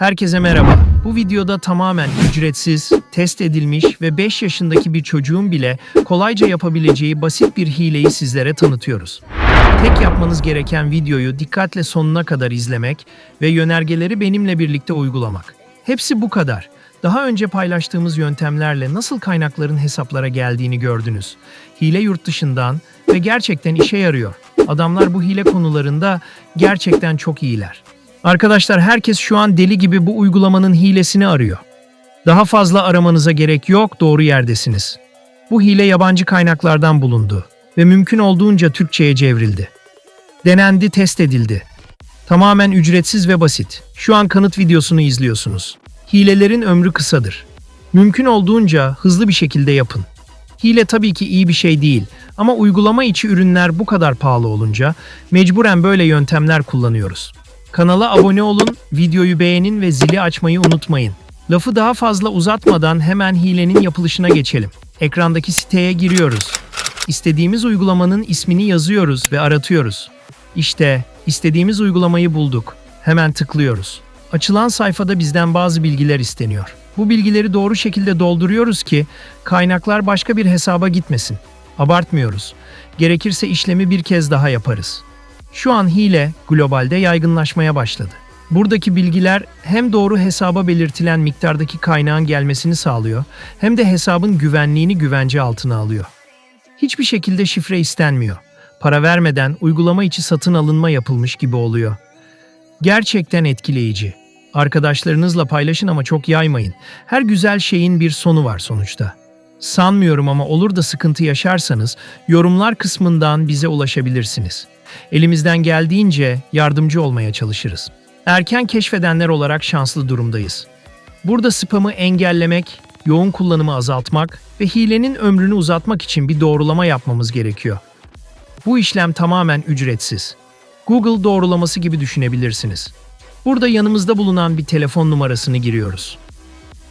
Herkese merhaba. Bu videoda tamamen ücretsiz, test edilmiş ve 5 yaşındaki bir çocuğun bile kolayca yapabileceği basit bir hileyi sizlere tanıtıyoruz. Tek yapmanız gereken videoyu dikkatle sonuna kadar izlemek ve yönergeleri benimle birlikte uygulamak. Hepsi bu kadar. Daha önce paylaştığımız yöntemlerle nasıl kaynakların hesaplara geldiğini gördünüz. Hile yurt dışından ve gerçekten işe yarıyor. Adamlar bu hile konularında gerçekten çok iyiler. Arkadaşlar herkes şu an deli gibi bu uygulamanın hilesini arıyor. Daha fazla aramanıza gerek yok, doğru yerdesiniz. Bu hile yabancı kaynaklardan bulundu ve mümkün olduğunca Türkçe'ye çevrildi. Denendi, test edildi. Tamamen ücretsiz ve basit. Şu an kanıt videosunu izliyorsunuz. Hilelerin ömrü kısadır. Mümkün olduğunca hızlı bir şekilde yapın. Hile tabii ki iyi bir şey değil ama uygulama içi ürünler bu kadar pahalı olunca mecburen böyle yöntemler kullanıyoruz. Kanala abone olun, videoyu beğenin ve zili açmayı unutmayın. Lafı daha fazla uzatmadan hemen hilenin yapılışına geçelim. Ekrandaki siteye giriyoruz. İstediğimiz uygulamanın ismini yazıyoruz ve aratıyoruz. İşte istediğimiz uygulamayı bulduk. Hemen tıklıyoruz. Açılan sayfada bizden bazı bilgiler isteniyor. Bu bilgileri doğru şekilde dolduruyoruz ki kaynaklar başka bir hesaba gitmesin. Abartmıyoruz. Gerekirse işlemi bir kez daha yaparız. Şu an hile globalde yaygınlaşmaya başladı. Buradaki bilgiler hem doğru hesaba belirtilen miktardaki kaynağın gelmesini sağlıyor hem de hesabın güvenliğini güvence altına alıyor. Hiçbir şekilde şifre istenmiyor. Para vermeden uygulama içi satın alınma yapılmış gibi oluyor. Gerçekten etkileyici. Arkadaşlarınızla paylaşın ama çok yaymayın. Her güzel şeyin bir sonu var sonuçta. Sanmıyorum ama olur da sıkıntı yaşarsanız yorumlar kısmından bize ulaşabilirsiniz. Elimizden geldiğince yardımcı olmaya çalışırız. Erken keşfedenler olarak şanslı durumdayız. Burada spamı engellemek, yoğun kullanımı azaltmak ve hilenin ömrünü uzatmak için bir doğrulama yapmamız gerekiyor. Bu işlem tamamen ücretsiz. Google doğrulaması gibi düşünebilirsiniz. Burada yanımızda bulunan bir telefon numarasını giriyoruz.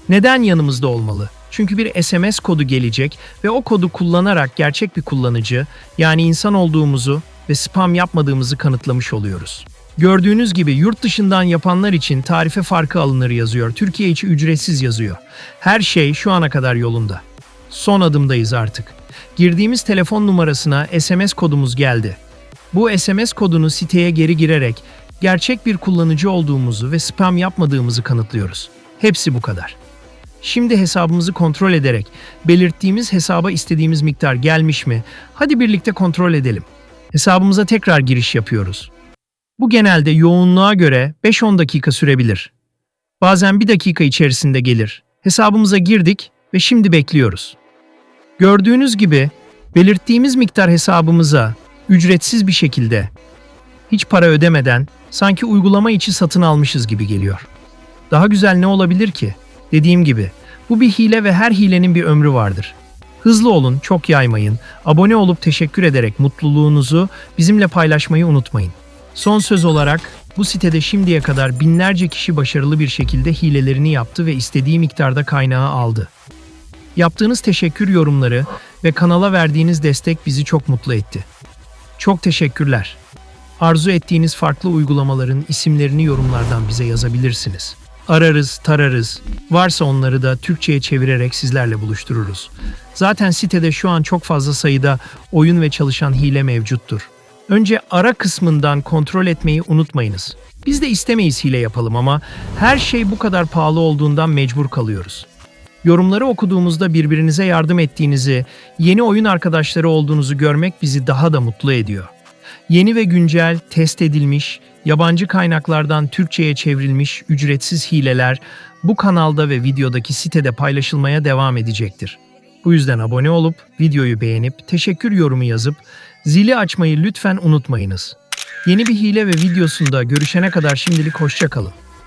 Neden yanımızda olmalı? Çünkü bir SMS kodu gelecek ve o kodu kullanarak gerçek bir kullanıcı, yani insan olduğumuzu ve spam yapmadığımızı kanıtlamış oluyoruz. Gördüğünüz gibi yurt dışından yapanlar için tarife farkı alınır yazıyor. Türkiye içi ücretsiz yazıyor. Her şey şu ana kadar yolunda. Son adımdayız artık. Girdiğimiz telefon numarasına SMS kodumuz geldi. Bu SMS kodunu siteye geri girerek gerçek bir kullanıcı olduğumuzu ve spam yapmadığımızı kanıtlıyoruz. Hepsi bu kadar. Şimdi hesabımızı kontrol ederek belirttiğimiz hesaba istediğimiz miktar gelmiş mi? Hadi birlikte kontrol edelim. Hesabımıza tekrar giriş yapıyoruz. Bu genelde yoğunluğa göre 5-10 dakika sürebilir. Bazen bir dakika içerisinde gelir. Hesabımıza girdik ve şimdi bekliyoruz. Gördüğünüz gibi belirttiğimiz miktar hesabımıza ücretsiz bir şekilde hiç para ödemeden sanki uygulama içi satın almışız gibi geliyor. Daha güzel ne olabilir ki? Dediğim gibi bu bir hile ve her hilenin bir ömrü vardır. Hızlı olun, çok yaymayın. Abone olup teşekkür ederek mutluluğunuzu bizimle paylaşmayı unutmayın. Son söz olarak bu sitede şimdiye kadar binlerce kişi başarılı bir şekilde hilelerini yaptı ve istediği miktarda kaynağı aldı. Yaptığınız teşekkür yorumları ve kanala verdiğiniz destek bizi çok mutlu etti. Çok teşekkürler. Arzu ettiğiniz farklı uygulamaların isimlerini yorumlardan bize yazabilirsiniz. Ararız, tararız. Varsa onları da Türkçe'ye çevirerek sizlerle buluştururuz. Zaten sitede şu an çok fazla sayıda oyun ve çalışan hile mevcuttur. Önce ara kısmından kontrol etmeyi unutmayınız. Biz de istemeyiz hile yapalım ama her şey bu kadar pahalı olduğundan mecbur kalıyoruz. Yorumları okuduğumuzda birbirinize yardım ettiğinizi, yeni oyun arkadaşları olduğunuzu görmek bizi daha da mutlu ediyor. Yeni ve güncel, test edilmiş, yabancı kaynaklardan Türkçe'ye çevrilmiş ücretsiz hileler bu kanalda ve videodaki sitede paylaşılmaya devam edecektir. Bu yüzden abone olup, videoyu beğenip, teşekkür yorumu yazıp, zili açmayı lütfen unutmayınız. Yeni bir hile ve videosunda görüşene kadar şimdilik hoşça kalın.